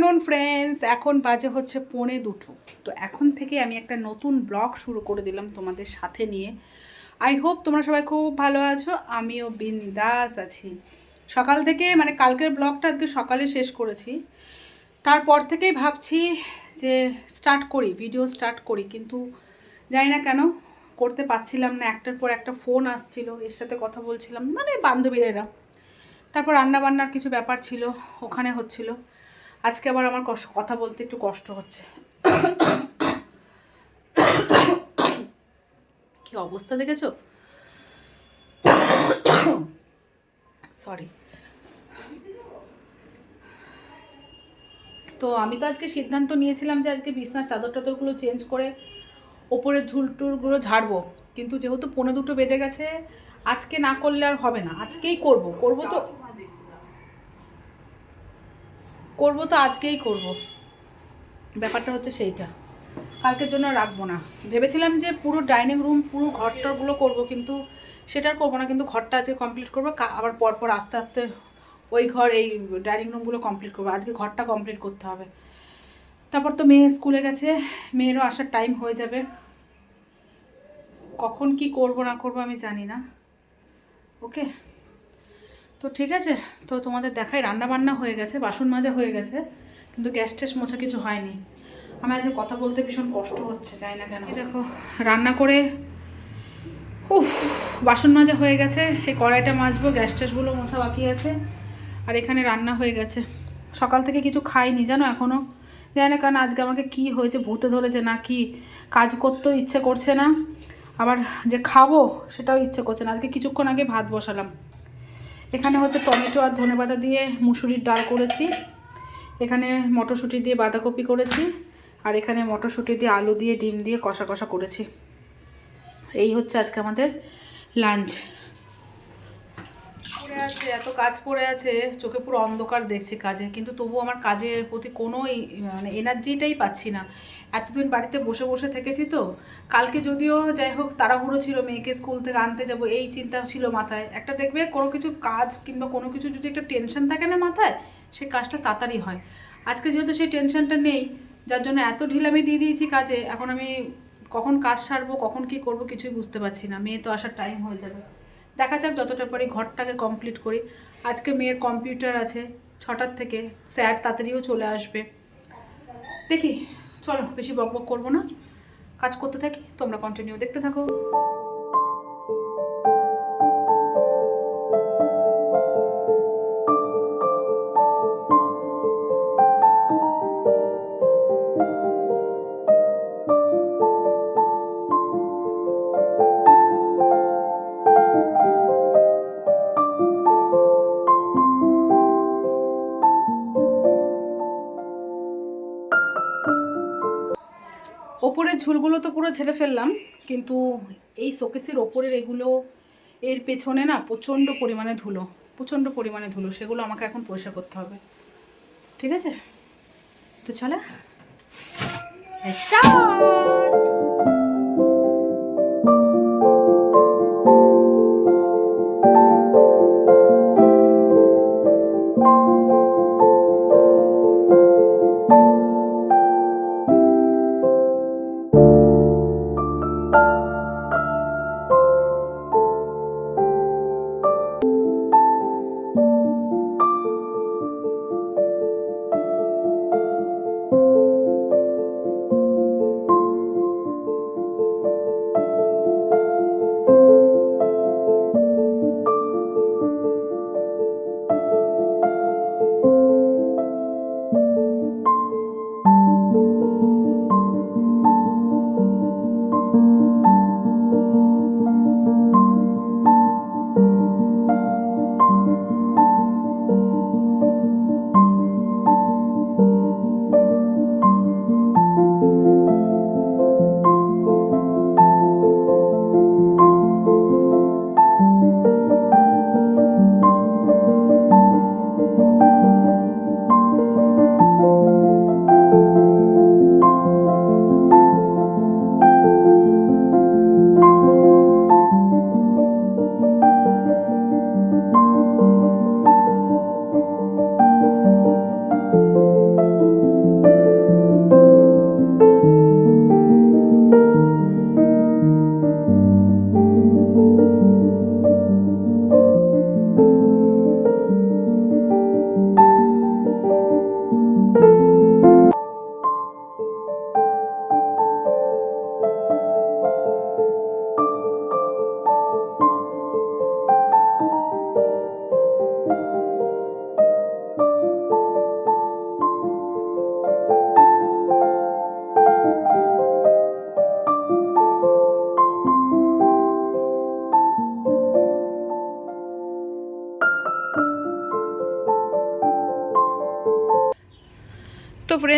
Afternoon friends এখন বাজে হচ্ছে পৌনে দুটো। তো এখন থেকে আমি একটা নতুন ব্লগ শুরু করে দিলাম তোমাদের সাথে নিয়ে। আই হোপ তোমরা সবাই খুব ভালো আছো, আমিও বিন্দাস আছি। সকাল থেকে মানে কালকের ব্লগটা আজকে সকালে শেষ করেছি। তারপর থেকেই ভাবছি যে স্টার্ট করি ভিডিও স্টার্ট করি, কিন্তু জানি না কেন করতে পারছিলাম না। একটার পর একটা ফোন আসছিল, এর সাথে কথা বলছিলাম মানে বান্ধবীরা। তারপর রান্না বান্নার কিছু ব্যাপার ছিল, ওখানে হচ্ছিল। আজকে আবার আমার কথা বলতে একটু কষ্ট হচ্ছে। কি অবস্থা দেখেছ? সরি তো আমি তো আজকে সিদ্ধান্ত নিয়েছিলাম যে আজকে বিছনার চাদর টাদরগুলো চেঞ্জ করে ওপরের ঝুলটুলগুলো ঝাড়বো। কিন্তু যেহেতু পনেরো দুটো বেজে গেছে, আজকে না করলে আর হবে না। আজকেই করব। করব তো করব তো আজকেই করব। ব্যাপারটা হচ্ছে সেইটা। কালকের জন্য রাখব না। ভেবেছিলাম যে পুরো ডাইনিং রুম, পুরো ঘরটরগুলো করব, কিন্তু সেটা করব না, কিন্তু ঘরটা আজকে কমপ্লিট করব। আবার পরপর আস্তে আস্তে ওই ঘর, এই ডাইনিং রুমগুলো কমপ্লিট করব। আজকে ঘরটা কমপ্লিট করতে হবে। তারপর তো মেয়ে স্কুলে গেছে। মেয়েরও আসার টাইম হয়ে যাবে। কখন কি করব না করব আমি জানি না। ওকে তো ঠিক আছে, তো তোমাদের দেখাই রান্না বান্না হয়ে গেছে, বাসন মাজা হয়ে গেছে, কিন্তু গ্যাস ট্যাস মোছা কিছু হয়নি। আমার আজকে কথা বলতে ভীষণ কষ্ট হচ্ছে জানি না কেন। দেখো, রান্না করে, উফ, বাসন মাজা হয়ে গেছে, এই কড়াইটা মাজবো, গ্যাস ট্যাসগুলো মোছা বাকি আছে, আর এখানে রান্না হয়ে গেছে। সকাল থেকে কিছু খাইনি, জানো এখনও জানি না কারণ আজকে আমাকে কি হয়েছে, ভূতে ধরেছে না কি, কাজ করতেও ইচ্ছে করছে না। আবার যে খাব, সেটাও ইচ্ছে করছে না। আজকে কিছুক্ষণ আগে ভাত বসালাম। এখানে হচ্ছে টমেটো আর ধনে পাতা দিয়ে মুসুরির ডাল করেছি। এখানে মটরশুঁটি দিয়ে বাঁধাকপি করেছি আর এখানে মটরশুঁটি দিয়ে আলু দিয়ে ডিম দিয়ে কষা কষা করেছি। এই হচ্ছে আজকে আমাদের লাঞ্চ। আছে, এত কাজ পড়ে আছে, চোখে পুরো অন্ধকার দেখছি কাজে কিন্তু তবু আমার কাজের প্রতি কোনো মানে এনার্জিটাই পাচ্ছি না। এতদিন বাড়িতে বসে বসে থেকেছি তো, কালকে যদিও যাই হোক তাড়াহুড়ো ছিল, মেয়েকে স্কুল থেকে আনতে যাব, এই চিন্তা ছিল মাথায়। একটা দেখবে কোনো কিছু কাজ কিংবা কোনো কিছু যদি একটা টেনশন থাকে না মাথায়, সে কাজটা তাড়াতাড়ি হয়। আজকে যেহেতু সেই টেনশনটা নেই, যার জন্য এত ঢিলামি দিয়ে দিয়েছি কাজে, এখন আমি কখন কাজ সারবো, কখন কি করব কিছুই বুঝতে পারছি না, মেয়ে তো আসার টাইম হয়ে যাবে। দেখা যাক যতটা পারি ঘরটাকে কমপ্লিট করি। আজকে মেয়ের কম্পিউটার আছে ছটার থেকে। স্যার তাড়াতাড়িও চলে আসবে। দেখি, চলো, বেশি বক বক করব না। কাজ করতে থাকি, তোমরা কন্টিনিউ দেখতে থাকো। ওপরের ঝুলগুলো তো পুরো ছেড়ে ফেললাম, কিন্তু এই শোকেসের ওপরের এগুলো, এর পেছনে না প্রচণ্ড পরিমাণে ধুলো, প্রচণ্ড পরিমাণে ধুলো, সেগুলো আমাকে এখন পরিষ্কার করতে হবে। ঠিক আছে? তো চলে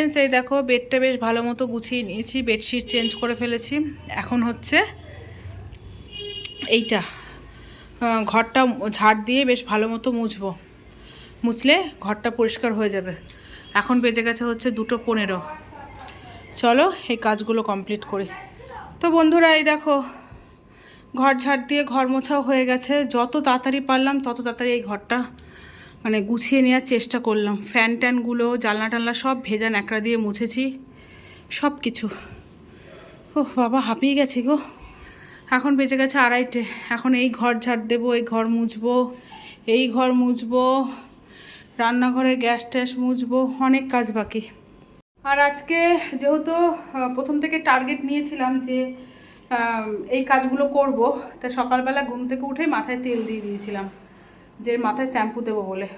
ফ্রেন্ডস এই দেখো বেডটা বেশ ভালো মতো গুছিয়ে নিয়েছি বেডশিট চেঞ্জ করে ফেলেছি। এখন হচ্ছে এইটা ঘরটা ঝাড় দিয়ে বেশ ভালো মতো মুছবো। মুছলে ঘরটা পরিষ্কার হয়ে যাবে। এখন বেজে গেছে হচ্ছে দুটো পনেরো। চলো, এই কাজগুলো কমপ্লিট করি। তো বন্ধুরা, এই দেখো, ঘর ঝাড় দিয়ে ঘর মোছাও হয়ে গেছে। যত তাড়াতাড়ি পারলাম, তত তাড়াতাড়ি এই ঘরটা মানে গুছিয়ে নেওয়ার চেষ্টা করলাম। ফ্যান ট্যানগুলো, জানলা টানলা সব ভেজা ন্যাকড়া দিয়ে মুছেছি। সব কিছু। ও বাবা, হাঁপিয়ে গেছি গো। এখন বেজে গেছে আড়াইটে। এখন এই ঘর ঝাড় দেবো, এই ঘর মুছবো, এই ঘর মুছবো, রান্নাঘরে গ্যাস ট্যাস মুছবো, অনেক কাজ বাকি। আর আজকে যেহেতু প্রথম থেকে টার্গেট নিয়েছিলাম যে এই কাজগুলো করব, তা সকালবেলা ঘুম থেকে উঠে মাথায় তেল দিয়ে দিয়েছিলাম। যে মাথায় শ্যাম্পু দেবো বলে।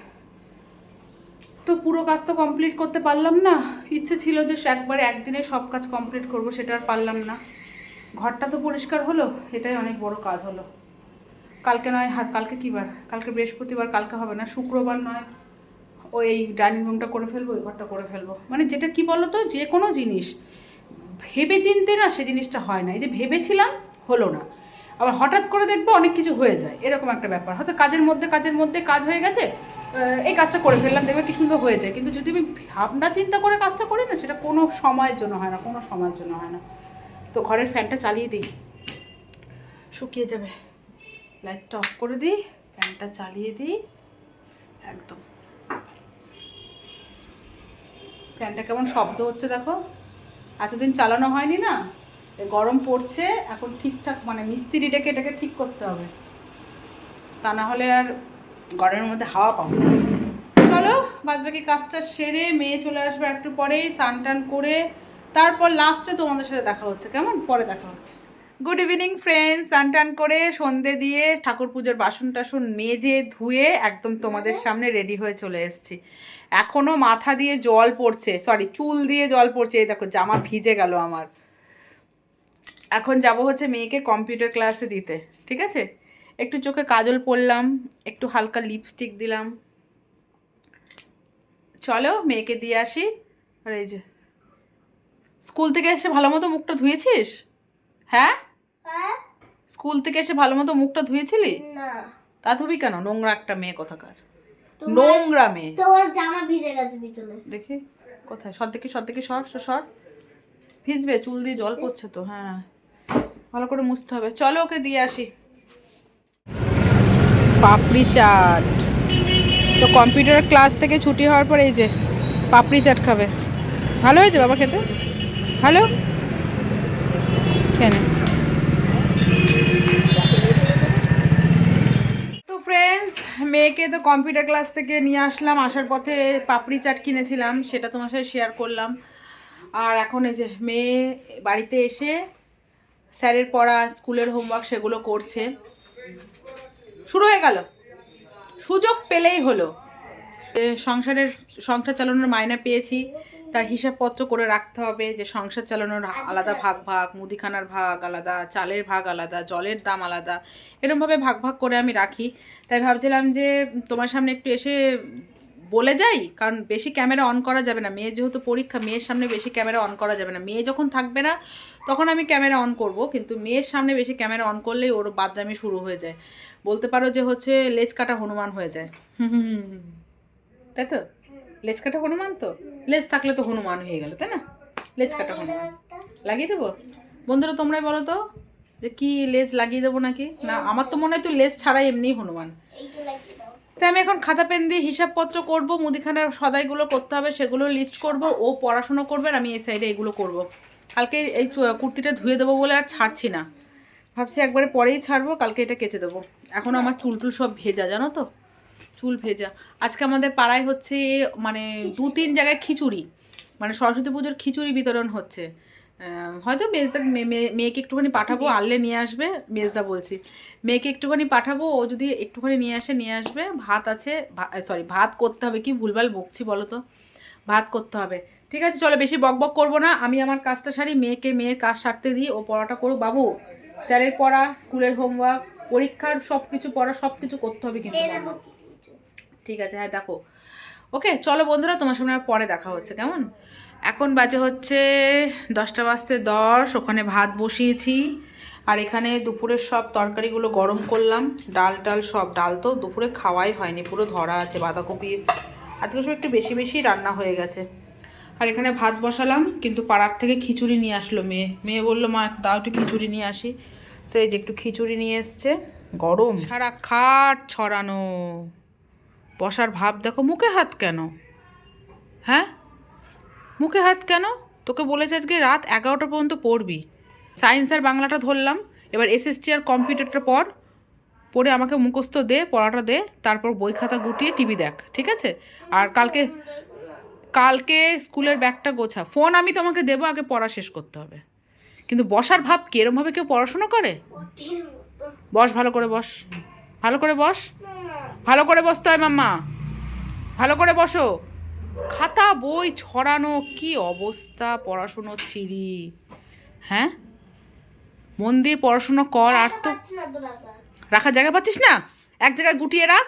তো পুরো কাজ তো কমপ্লিট করতে পারলাম না। ইচ্ছে ছিল যে একবারে একদিনে সব কাজ কমপ্লিট করব, সেটা আর পারলাম না। ঘরটা তো পরিষ্কার হলো, এটাই অনেক বড় কাজ হলো। কালকে নয় হাত কালকে কী বার? কালকে বৃহস্পতিবার, কালকে হবে না, শুক্রবার নয়। ওই ডাইনিং রুমটা করে ফেলব ওই ঘরটা করে ফেলব। মানে যেটা কি বলো তো যে কোনো জিনিস। ভেবে চিনতে না সে জিনিসটা হয় না। এই যে ভেবেছিলাম, হলো না। আবার হঠাৎ করে দেখব অনেক কিছু হয়ে যায়। এরকম একটা ব্যাপার। হয়তো কাজের মধ্যে কাজের মধ্যে কাজ হয়ে গেছে এই কাজটা করে ফেললাম, দেখবে কি সুন্দর হয়ে যায়। কিন্তু যদি আমি ভাবনা চিন্তা করে কাজটা করি না, সেটা কোনো সময়ের জন্য হয় না, কোনো সময়ের জন্য হয় না। তো ঘরের ফ্যানটা চালিয়ে দিই। শুকিয়ে যাবে। লাইটটা অফ করে দিই, ফ্যানটা চালিয়ে দিই, একদম। ফ্যানটা কেমন শব্দ হচ্ছে দেখো। এতদিন চালানো হয়নি না? গরম পড়ছে, এখন ঠিকঠাক মানে মিস্ত্রি ডেকে এটাকে ঠিক করতে হবে। তা না হলে আর গরমের মধ্যে হাওয়া পাবো চলো বাদ বাকি কাজটা সেরে মেয়ে চলে আসবে একটু পরেই, স্নান টান করে, তারপর লাস্টে তোমাদের সাথে দেখা হচ্ছে, কেমন? পরে দেখা হচ্ছে। গুড ইভিনিং ফ্রেন্ডস স্নান টান করে, সন্ধে দিয়ে ঠাকুর পুজোর বাসন টাসন মেজে ধুয়ে একদম তোমাদের সামনে রেডি হয়ে চলে এসেছি। এখনও মাথা দিয়ে জল পড়ছে সরি চুল দিয়ে জল পড়ছে, এই দেখো, জামা ভিজে গেল আমার। এখন যাব হচ্ছে মেয়েকে কম্পিউটার ক্লাসে দিতে ঠিক আছে? একটু চোখে কাজল পরলাম একটু হালকা লিপস্টিক দিলাম। চলো মেয়েকে দিয়ে আসি। আর এই যে স্কুল থেকে এসে ভালো মতো মুখটা ধুয়েছিস? হ্যাঁ? হ্যাঁ? স্কুল থেকে এসে ভালো মতো মুখটা ধুয়েছিলি? না। তা ধুবি কেন? নোংরা একটা মেয়ে কোথাকার? নোংরা মেয়ে। তোর জামা ভিজে গেছে পিছনে। দেখি কোথায়? সর দেখি সর দেখি সর, সর ভিজবে চুল দিয়ে জল পড়ছে তো হ্যাঁ। ভালো করে মুছতে হবে। চলো ওকে দিয়ে আসি। পাপড়ি চাট। তো কম্পিউটার ক্লাস থেকে ছুটি হওয়ার পর এই যে পাপড়ি চাট খাবে। ভালো হয়েছে বাবা খেতে? ভালো? কেন তো ফ্রেন্ডস মেয়েকে তো কম্পিউটার ক্লাস থেকে নিয়ে আসলাম। আসার পথে পাপড়ি চাট কিনেছিলাম সেটা তোমার সাথে শেয়ার করলাম। আর এখন এই যে মেয়ে বাড়িতে এসে স্যারের পড়া, স্কুলের হোমওয়ার্ক সেগুলো করছে। শুরু হয়ে গেল। সুযোগ পেলেই হলো। সংসারের, সংসার চালানোর মায়না পেয়েছি। তার হিসাবপত্র করে রাখতে হবে যে সংসার চালানোর আলাদা ভাগ ভাগ, মুদিখানার ভাগ আলাদা, চালের ভাগ আলাদা, জলের দাম আলাদা। এরমভাবে ভাগ ভাগ করে আমি রাখি। তাই ভাবছিলাম যে তোমার সামনে একটু এসে বলে যাই, কারণ বেশি ক্যামেরা অন করা যাবে না। মেয়ের যেহেতু পরীক্ষা, মেয়ের সামনে বেশি ক্যামেরা অন করা যাবে না। মেয়ে যখন থাকবে না, তখন আমি ক্যামেরা অন করব। কিন্তু মেয়ের সামনে বেশি ক্যামেরা অন করলেই ওর বাদরামি শুরু হয়ে যায়। বলতে পারো যে হচ্ছে লেজ কাটা হনুমান হয়ে যায়। তাই তো? লেজ কাটা হনুমান তো? লেজ থাকলে তো হনুমান হয়ে গেল, তাই না? লেজ কাটা হনুমান। লাগিয়ে দেবো? বন্ধুরা, তোমরাই বলো তো যে কি লেজ লাগিয়ে দেবো নাকি? না, আমার তো মনে হয় তো লেজ ছাড়াই এমনি হনুমান। তাই আমি এখন খাতা, পেন দিয়ে হিসাবপত্র করব, মুদিখানার সদাইগুলো করতে হবে, সেগুলো লিস্ট করব, ও পড়াশুনো করবে আমি এই সাইডে এগুলো করব। কালকে এই কুর্তিটা ধুয়ে দেবো বলে আর ছাড়ছি না। ভাবছি একবারে পরেই ছাড়বো, কালকে এটা কেচে দেবো। এখন আমার চুল টুল সব ভেজা, জানো তো? চুল ভেজা। আজকে আমাদের পাড়ায় হচ্ছে মানে দু তিন জায়গায় খিচুড়ি মানে সরস্বতী পুজোর খিচুড়ি বিতরণ হচ্ছে। হয়তো মেজদা মেয়েকে একটুখানি পাঠাবো আনলে নিয়ে আসবে মেজদা বলছি। মেয়েকে একটুখানি পাঠাবো ও যদি একটুখানি নিয়ে আসে নিয়ে আসবে। ভাত আছে সরি ভাত করতে হবে কি? ভুলভাল বকছি বলো তো। ভাত করতে হবে। ঠিক আছে চলো বেশি বক বক করব না। আমি আমার কাজটা সারি মেয়েকে মেয়ের কাজ সারতে দিই ও পড়াটা করুক। বাবু স্যারের পড়া স্কুলের হোমওয়ার্ক পরীক্ষার সব কিছু পড়া সব কিছু করতে হবে কিন্তু ঠিক আছে হ্যাঁ দেখো। ওকে চলো বন্ধুরা তোমার সামনে আর পরে দেখা হচ্ছে কেমন? এখন বাজে হচ্ছে দশটা বাজতে দশ, ওখানে ভাত বসিয়েছি। আর এখানে দুপুরের সব তরকারিগুলো গরম করলাম। ডাল টাল সব, ডাল তো দুপুরে খাওয়াই হয়নি, পুরো ধরা আছে বাঁধাকপি। আজকে সব একটু বেশি বেশি রান্না হয়ে গেছে। আর এখানে ভাত বসালাম, কিন্তু পাড়ার থেকে খিচুড়ি নিয়ে আসলো মেয়ে। মেয়ে বলল, মা দাও একটু খিচুড়ি নিয়ে আসি। তো এই যে একটু খিচুড়ি নিয়ে এসছে। গরম। সারা খাট ছড়ানো। বসার ভাব দেখো, মুখে হাত কেন? হ্যাঁ? মুখে হাত কেন? তোকে বলেছে আজকে রাত এগারোটা পর্যন্ত পড়বি। সায়েন্স আর বাংলাটা ধরলাম এবার এসএসটি আর কম্পিউটারটা পড়। পড়ে আমাকে মুখস্থ দে পড়াটা দে তারপর বই খাতা গুটিয়ে টিভি দেখ ঠিক আছে? আর কালকে কালকে স্কুলের ব্যাগটা গোছা। ফোন আমি তোমাকে দেবো আগে পড়া শেষ করতে হবে। কিন্তু বসার ভাব কি? এরমভাবে কেউ পড়াশোনা করে? বস ভালো করে বস। ভালো করে বস। ভালো করে বসতে হয় মাম্মা। ভালো করে বসো। খাতা বই ছড়ানো কি অবস্থা পড়াশুনো ছিরি? হ্যাঁ? মন দিয়ে পড়াশুনো কর আর তো রাখার জায়গা পাচ্ছিস না? এক জায়গায় গুটিয়ে রাখ।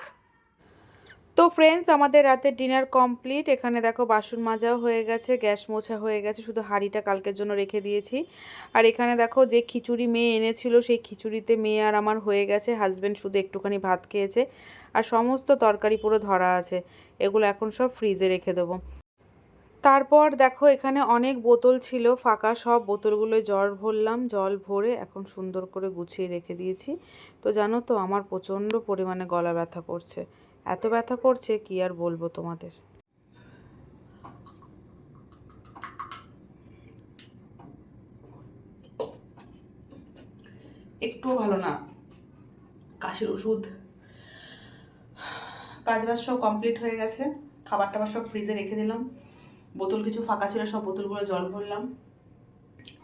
তো ফ্রেন্ডস আমাদের রাতের ডিনার কমপ্লিট এখানে দেখো বাসন মাজাও হয়ে গেছে, গ্যাস মোছা হয়ে গেছে, শুধু হাঁড়িটা কালকের জন্য রেখে দিয়েছি। আর এখানে দেখো যে খিচুড়ি মেয়ে এনেছিল, সেই খিচুড়িতে মেয়ে আর আমার হয়ে গেছে হাজব্যান্ড শুধু একটুখানি ভাত খেয়েছে। আর সমস্ত তরকারি পুরো ধরা আছে, এগুলো এখন সব ফ্রিজে রেখে দেবো। তারপর দেখো এখানে অনেক বোতল ছিল, ফাঁকা সব বোতলগুলো জল ভরলাম, জল ভরে এখন সুন্দর করে গুছিয়ে রেখে দিয়েছি। তো জানো তো, আমার প্রচণ্ড পরিমাণে গলা ব্যথা করছে। এত ব্যথা করছে, কি আর বলব তোমাদের? একটুও ভালো না। কাশির ওষুধ। কাজ বাজ সব কমপ্লিট হয়ে গেছে। খাবার টাবার সব ফ্রিজে রেখে দিলাম। বোতল কিছু ফাঁকা ছিল, সব বোতলগুলো জল ভরলাম।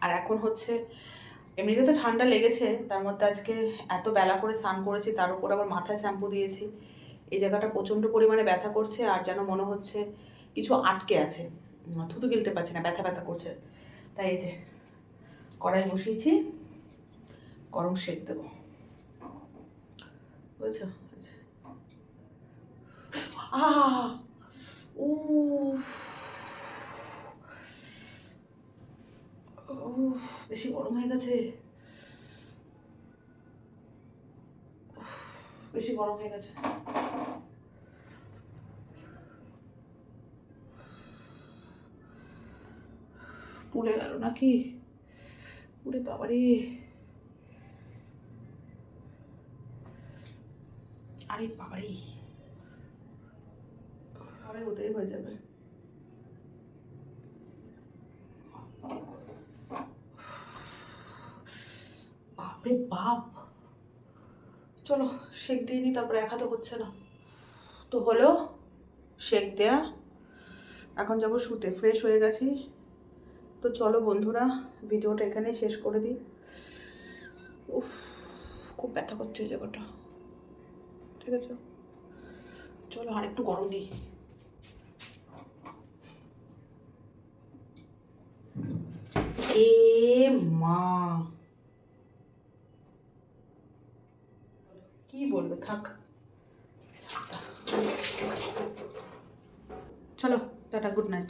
আর এখন হচ্ছে, এমনিতে তো ঠান্ডা লেগেছে, তার মধ্যে আজকে এত বেলা করে স্নান করেছি, তার উপর আবার মাথায় শ্যাম্পু দিয়েছি। এই জায়গাটা প্রচণ্ড পরিমাণে ব্যথা করছে আর যেন মনে হচ্ছে কিছু আটকে আছে। থুতু গিলতে পারছি না, ব্যথা ব্যথা করছে। তাই এই যে কড়াই বসিয়েছি, গরম সেক দেবো। বুঝছ? ও বেশি গরম হয়ে গেছে উফ, বেশি গরম হয়ে গেছে। পুড়ে গেল নাকি? পুড়ে বাবারে আরে বাবারে। পরে ওতেই হয়ে যাবে। বাপরে বাপ। চলো, শেক দিয়ে নি, তারপরে এক হাতে হচ্ছে না। তো হলো, শেক দেয়া। এখন যাব শুতে ফ্রেশ হয়ে গেছি। তো চলো বন্ধুরা, ভিডিওটা এখানে শেষ করে দিই। উফ, খুব ব্যথা করছে জায়গাটা। ঠিক আছে? চলো আর একটু গরম দিই। এ মা। কি বলব? থাক। চলো টাটা গুড নাইট